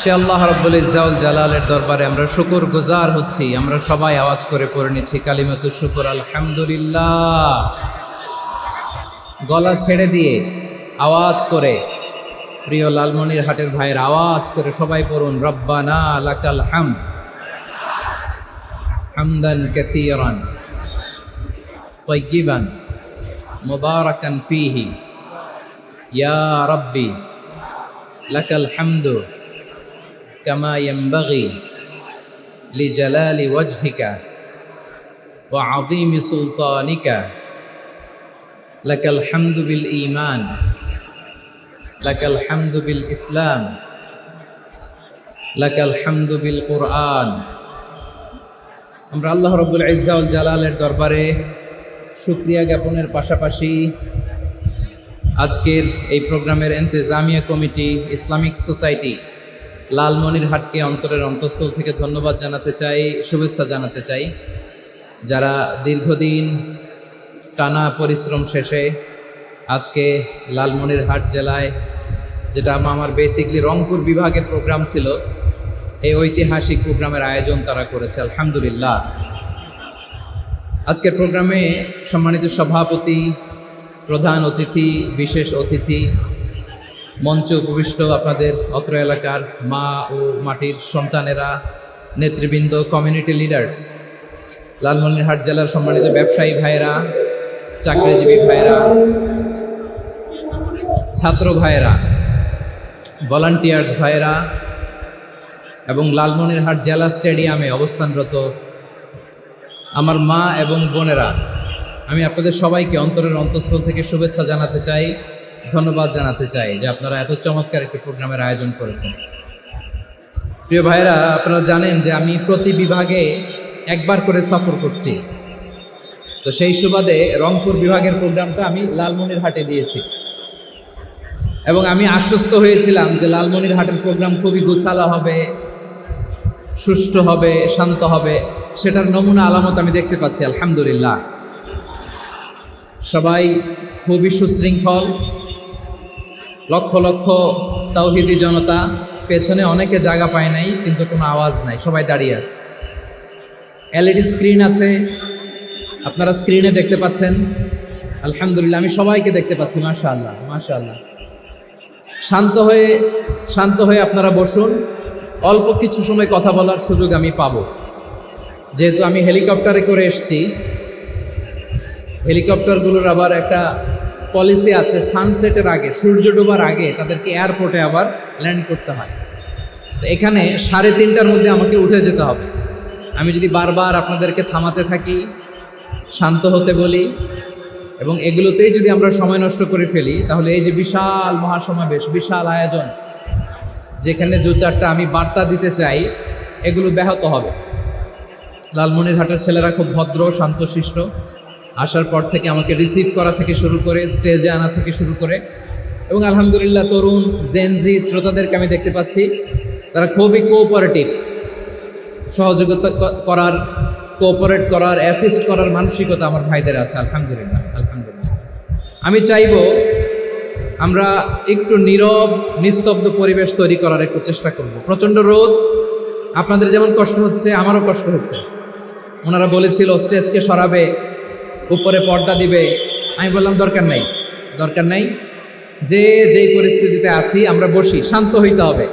সে আল্লাহ রব্বুল ইজাউল জালালের দরবারে আমরা শুকুর গুজার হচ্ছি আমরা সবাই আওয়াজ করে পড়ে নিচ্ছি কালিমাতু শুকুর আলহামদুলিল্লাহ গলা ছেড়ে দিয়ে আওয়াজ করে প্রিয় লালমনির হাটের ভাইয়ের আওয়াজ করে সবাই পড়ুন রব্বানা লাকাল হাম হামদান কাসীরান طيبا مباركا فيه يا ربي لك الحمد كما ينبغي لجلال وجهك وعظيم سلطانك لك الحمد بالإيمان لك الحمد بالإسلام لك الحمد بالقرآن আমরা আল্লাহ রব্বুল ইজ্জাউল জালালের দরবারে শুক্রিয়া জ্ঞাপনের পাশাপাশি আজকের এই প্রোগ্রামের এন্তেজামিয়া কমিটি ইসলামিক সোসাইটি লালমনিরহাটকে অন্তরের অন্তঃস্থল থেকে ধন্যবাদ জানাতে চাই, শুভেচ্ছা জানাতে চাই। যারা দীর্ঘদিন টানা পরিশ্রম শেষে আজকে লালমনিরহাট জেলায়, যেটা আমার বেসিকলি রংপুর বিভাগের প্রোগ্রাম ছিল, এই ঐতিহাসিক প্রোগ্রামের আয়োজন তারা করেছে, আলহামদুলিল্লাহ। আজকের প্রোগ্রামে সম্মানিত সভাপতি, প্রধান অতিথি, বিশেষ অতিথি মঞ্চে উপবিষ্ট আপনাদের অত্র এলাকার মা ও মাটির সন্তানেরা, নেতৃবৃন্দ কমিউনিটি লিডার্স লালমনিরহাট জেলার সম্মানিত ব্যবসায়ী ভাইয়েরা, চাকরিজীবী ভাইয়েরা, ছাত্র ভাইয়েরা ভলান্টিয়ার্স ভাইয়েরা এবং লালমনিরহাট জেলা স্টেডিয়ামে অবস্থানরত আমার মা এবং বোনেরা, আমি আপনাদের সবাইকে অন্তরের অন্তঃস্থল থেকে শুভেচ্ছা জানাতে চাই। ধন্যবাদ জানাতে চাই যে আপনারা এত চমৎকার একটি প্রোগ্রামের আয়োজন করেছেন। প্রিয় ভাইয়েরা, আপনারা জানেন যে আমি প্রতি বিভাগে একবার করে সফর করছি। তো সেই সুবাদে রংপুর বিভাগের প্রোগ্রামটা আমি লালমনিরহাটে দিয়েছি। এবং আমি আশ্বস্ত হয়েছিলাম যে লালমনিরহাটের প্রোগ্রাম খুবই গোছালো হবে, সুষ্ঠু হবে, শান্ত হবে। সেটার নমুনা আলামত আমি দেখতে পাচ্ছি, আলহামদুলিল্লাহ। সবাই খুবই সুশৃঙ্খল লক্ষ লক্ষ তাওহিদি জনতা পেছনে অনেকে জায়গা পায় নাই, কিন্তু কোনো আওয়াজ নাই, সবাই দাঁড়িয়ে আছে। এলইডি স্ক্রিন আছে, আপনারা স্ক্রিনে দেখতে পাচ্ছেন। আলহামদুলিল্লাহ, আমি সবাইকে দেখতে পাচ্ছি মাশা আল্লাহ আল্লাহ শান্ত হয়ে শান্ত হয়ে আপনারা বসুন। অল্প কিছু সময় কথা বলার সুযোগ আমি পাবো। যেহেতু আমি হেলিকপ্টারে করে এসছি, হেলিকপ্টারগুলোর আবার একটা পলিসি আছে সানসেটের আগে, সূর্য ডোবার আগে তাদেরকে এয়ারপোর্টে আবার ল্যান্ড করতে হয়। তো এখানে সাড়ে তিনটার মধ্যে আমাকে উঠে যেতে হবে। আমি যদি বারবার আপনাদেরকে থামাতে থাকি, শান্ত হতে বলি, এবং এগুলোতেই যদি আমরা সময় নষ্ট করে ফেলি, তাহলে এই যে বিশাল মহাসমাবেশ, বিশাল আয়োজন, যেখানে দু চারটা আমি বার্তা দিতে চাই, এগুলো ব্যাহত হবে। লালমনিরহাটের ছেলেরা খুব ভদ্র, শান্তশিষ্ট আসার পর থেকে আমাকে রিসিভ করা থেকে শুরু করে স্টেজে আনা থেকে শুরু করে। এবং আলহামদুলিল্লাহ তরুণ জেনজি শ্রোতাদেরকে আমি দেখতে পাচ্ছি। তারা খুবই কোঅপারেটিভ সহযোগিতা করার কোঅপারেট করার অ্যাসিস্ট করার মানসিকতা আমার ভাইদের আছে, আলহামদুলিল্লাহ আলহামদুলিল্লাহ। আমি চাইব আমরা একটু নীরব, নিস্তব্ধ পরিবেশ তৈরি করার একটু চেষ্টা করব। প্রচণ্ড রোদ, আপনাদের যেমন কষ্ট হচ্ছে, আমারও কষ্ট হচ্ছে। ওনারা বলেছিল স্টেজকে সরাবে উপরে পর্দা দিবে। আমি বললাম, দরকার নাই দরকার নাই। যে যেই পরিস্থিতিতে আছি, আমরা বসি, শান্ত হইতে হবে।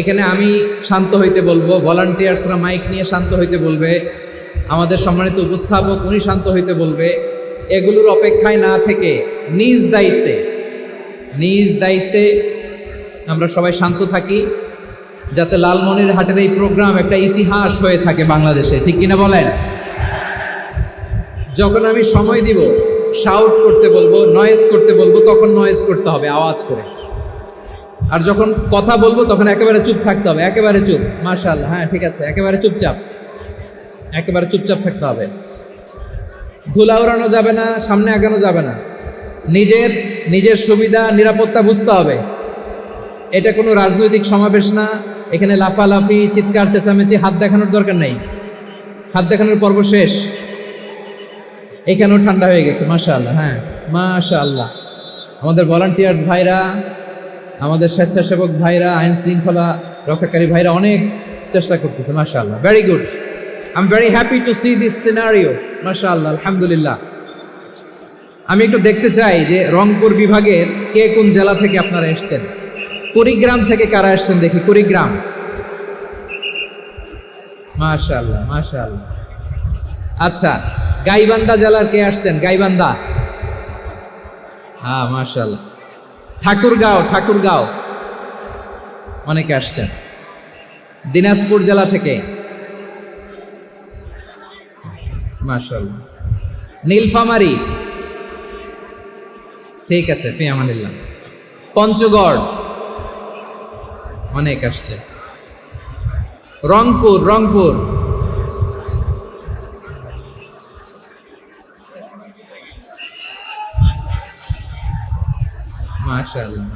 এখানে আমি শান্ত হইতে বলব ভলান্টিয়ার্সরা মাইক নিয়ে শান্ত হইতে বলবে, আমাদের সম্মানিত উপস্থাপক উনি শান্ত হইতে বলবে। এগুলোর অপেক্ষায় না থেকে নিজ দায়িত্বে নিজ দায়িত্বে আমরা সবাই শান্ত থাকি, যাতে লালমনির হাটের এই প্রোগ্রাম একটা ইতিহাস হয়ে থাকে বাংলাদেশে। ঠিক কিনা বলেন? যখন আমি সময় দিব শাউট করতে বলব নয়েজ করতে বলব, তখন নয়েজ করতে হবে, আওয়াজ করে। আর যখন কথা বলব, তখন একেবারে চুপ থাকতে হবে, একেবারে চুপ। মার্শাল হ্যাঁ ঠিক আছে, একেবারে চুপচাপ। একেবারে চুপচাপ থাকতে হবে। ধুলা উড়ানো যাবে না, সামনে আগানো যাবে না। নিজের নিজের সুবিধা, নিরাপত্তা বুঝতে হবে। এটা কোনো রাজনৈতিক সমাবেশ না, এখানে লাফালাফি, চিৎকার, চেঁচামেচি, হাত দেখানোর দরকার নেই। হাত দেখানোর পর্ব শেষ। এখানেও ঠান্ডা হয়ে গেছে? মাশা আল্লাহ হ্যাঁ মাশা আল্লাহ আমাদের ভলান্টিয়ার্স ভাইরা, আমাদের স্বেচ্ছাসেবক ভাইরা, আইন শৃঙ্খলা রক্ষাকারী ভাইরা অনেক চেষ্টা করতেছে, মাশাআল্লাহ। Very good I am very happy to see this scenario মাশাআল্লাহ, আলহামদুলিল্লাহ। আমি একটু দেখতে চাই যে রংপুর বিভাগের কে কোন জেলা থেকে আপনারা এসছেন? কুড়িগ্রাম থেকে কারা এসছেন দেখি, কুড়িগ্রাম। মাশাআল্লাহ মাশাআল্লাহ। আচ্ছা গাইবান্ধা জেলার কে আসছেন? গাইবান্ধা? হ্যাঁ মাশাআল্লাহ। ঠাকুরগাঁও ঠাকুরগাঁও। অনেকে আসছেন। দিনাজপুর জেলা থেকে। মাশাআল্লাহ। নীলফামারি। ঠিক আছে ফিয়ামানিল্লাহ পঞ্চগড়। অনেক আসছে। রংপুর রংপুর। মাশাআল্লাহ।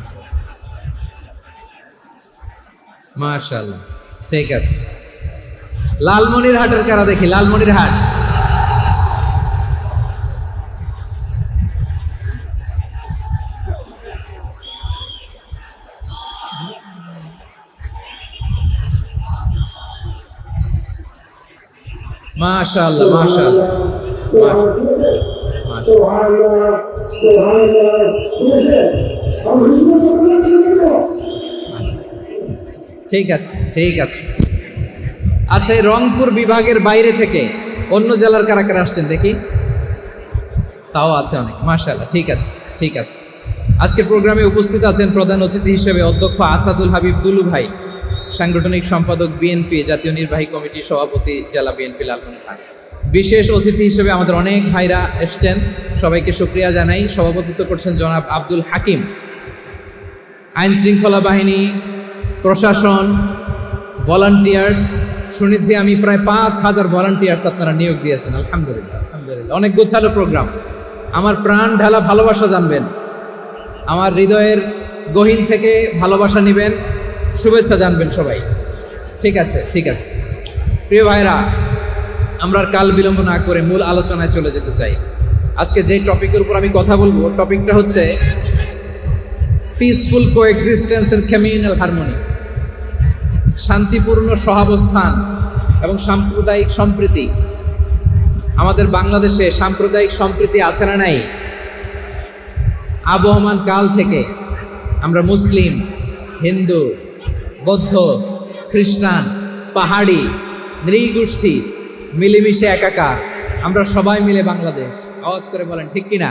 মাশাআল্লাহ। ঠিক আছে। লালমনির হাটের কারা দেখি? লালমনির হাট মাশাআল্লাহ। মাশাআল্লাহ ঠিক আছে ঠিক আছে। আচ্ছা রংপুর বিভাগের বাইরে থেকে অন্য জেলার কারা কারা আসছেন দেখি? তাও আছে অনেক, মাশাআল্লাহ, ঠিক আছে ঠিক আছে। আজকের প্রোগ্রামে উপস্থিত আছেন প্রধান অতিথি হিসেবে অধ্যক্ষ আসাদুল হাবিব দুলু ভাই, সাংগঠনিক সম্পাদক বিএনপি, জাতীয় নির্বাহী কমিটির সভাপতি, জেলা বিএনপি লালমনিরহাট বিশেষ অতিথি হিসেবে আমাদের অনেক ভাইরা এসছেন, সবাইকে শুক্রিয়া জানাই। সভাপতিত্ব করছেন জনাব আব্দুল হাকিম। আইন শৃঙ্খলা বাহিনী, প্রশাসন ভলান্টিয়ার্স শুনেছি আমি প্রায় পাঁচ হাজার ভলান্টিয়ার্স আপনারা নিয়োগ দিয়েছেন, আলহামদুলিল্লাহ আলহামদুলিল্লাহ। অনেক গোছালো প্রোগ্রাম আমার প্রাণ ঢালা ভালোবাসা জানবেন। আমার হৃদয়ের গহীন থেকে ভালোবাসা নেবেন। শুভেচ্ছা জানবেন সবাই। ঠিক আছে ঠিক আছে। প্রিয় ভাইরা আমরা কাল বিলম্ব না করে মূল আলোচনায় চলে যেতে চাই। আজকে যে টপিকের উপর আমি কথা বলব টপিকটা হচ্ছে peaceful coexistence and communal harmony শান্তিপূর্ণ সহাবস্থান এবং সাম্প্রদায়িক সম্প্রীতি। আমাদের বাংলাদেশে সাম্প্রদায়িক সম্প্রীতি আছে না নাই? আবহমান কাল থেকে আমরা মুসলিম, হিন্দু, বৌদ্ধ, খ্রিস্টান, পাহাড়ি, নৃগোষ্ঠী মিলেমিশে একাকার। আমরা সবাই মিলে বাংলাদেশ। আওয়াজ করে বলেন, ঠিক কিনা?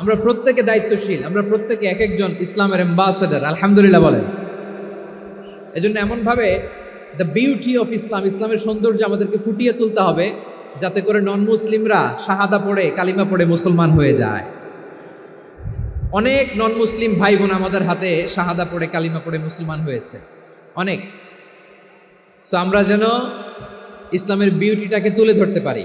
আমরা প্রত্যেকে দায়িত্বশীল, আমরা প্রত্যেকে এক একজন ইসলামের অ্যাম্বাসেডার আলহামদুলিল্লাহ বলেন। এজন্য এমনভাবে দ্য বিউটি অফ ইসলাম ইসলামের সৌন্দর্য আমাদেরকে ফুটিয়ে তুলতে হবে, যাতে করে নন মুসলিমরা শাহাদা পড়ে, কালিমা পড়ে মুসলমান হয়ে যায়। অনেক নন মুসলিম ভাই বোন আমাদের হাতে শাহাদা পড়ে, কালিমা পড়ে মুসলমান হয়েছে। অনেক। সো আমরা যেন ইসলামের বিউটিটাকে তুলে ধরতে পারি।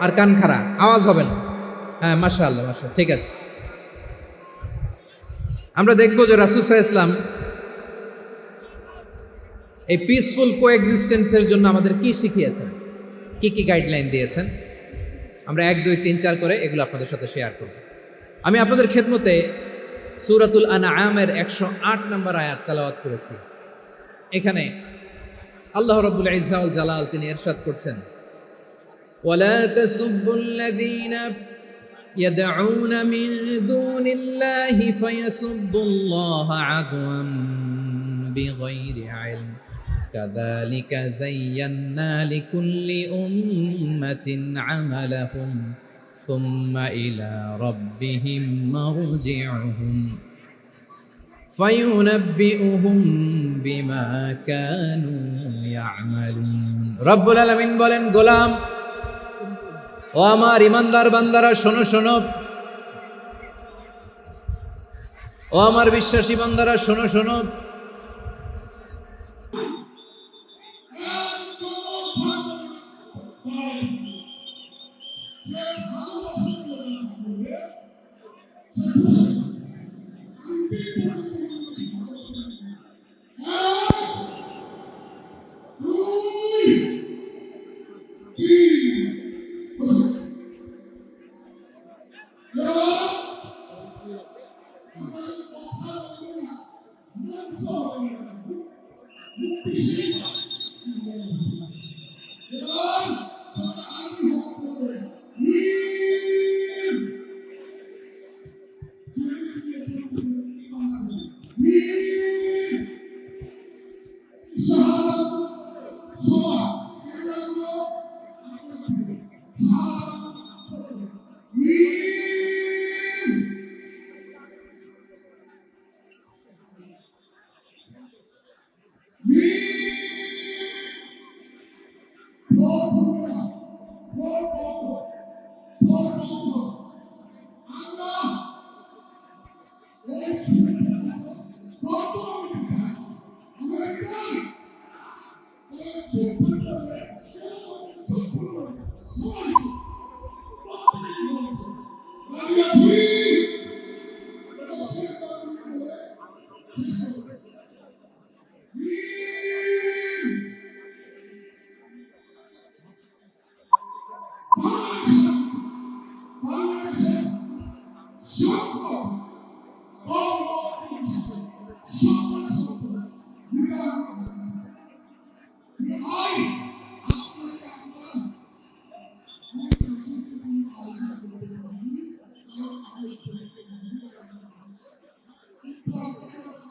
আর কান খাড়া, আওয়াজ হবে না। হ্যাঁ মাসা আল্লাহ মাসা ঠিক আছে। আমরা দেখব যে রাসুসাহ ইসলাম এই পিসফুল কো এক্সিস্টেন্সের জন্য আমাদের কি শিখিয়েছেন? কি কি গাইডলাইন দিয়েছেন? আমরা এক, দুই, তিন, চার করে এগুলো আপনাদের সাথে শেয়ার করব। আমি আপনাদের খেদমতে সুরাতুল আনআমের একশো আট নম্বর আয়াত তালাওয়াত করেছি। এখানে আল্লাহ রব্বুল ইজাউল জালাল তিনি এরশাদ করছেন। ولا تسبوا الذين يدعون من دون الله فيسبوا الله عدوا بغير علم كذلك زينا لكل أمة عملهم ثم إلى ربهم مرجعهم فينبئهم بما كانوا يعملون رب العالمين বলেন গোলাম ও আমার ইমানদার বান্দারা শোনো শোনো ও আমার বিশ্বাসী বান্দারা শোনো শোনো Thank. Yeah.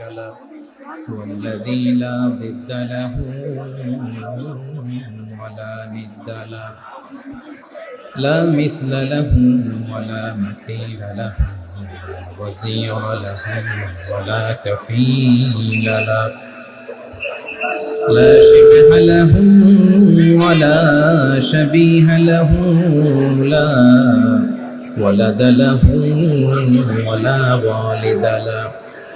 الذي لا ضد له ولا ند له. لا مثل له ولا مثيل له وزير له ولا كفيل له. لا شبه له ولا شبيه له لا ولد له ولا والد له.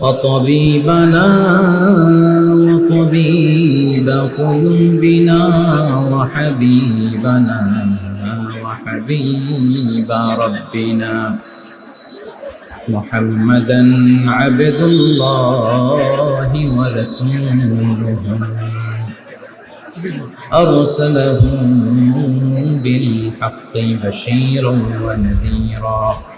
وطبيبنا وطبيب قلوبنا وحبيبنا وحبيب ربنا محمدا عبد الله ورسوله. أرسله بالحق بشيرا ونذيرا.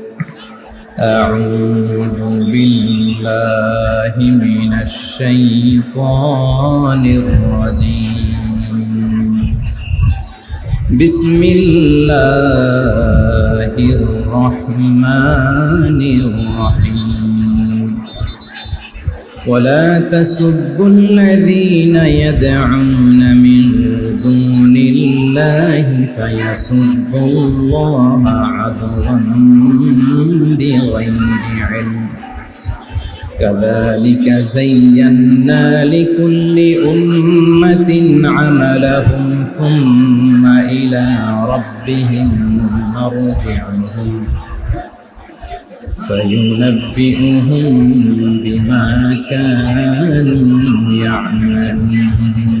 أعوذ بالله من الشيطان الرجيم. بسم الله الرحمن الرحيم. ولا تسبوا الذين يدعون من دون الله فيسبوا الله عدوا بغير علم. كذلك زينا لكل أمة عملهم ثم إلى ربهم مرجعهم. فينبئهم بما كانوا يعملون.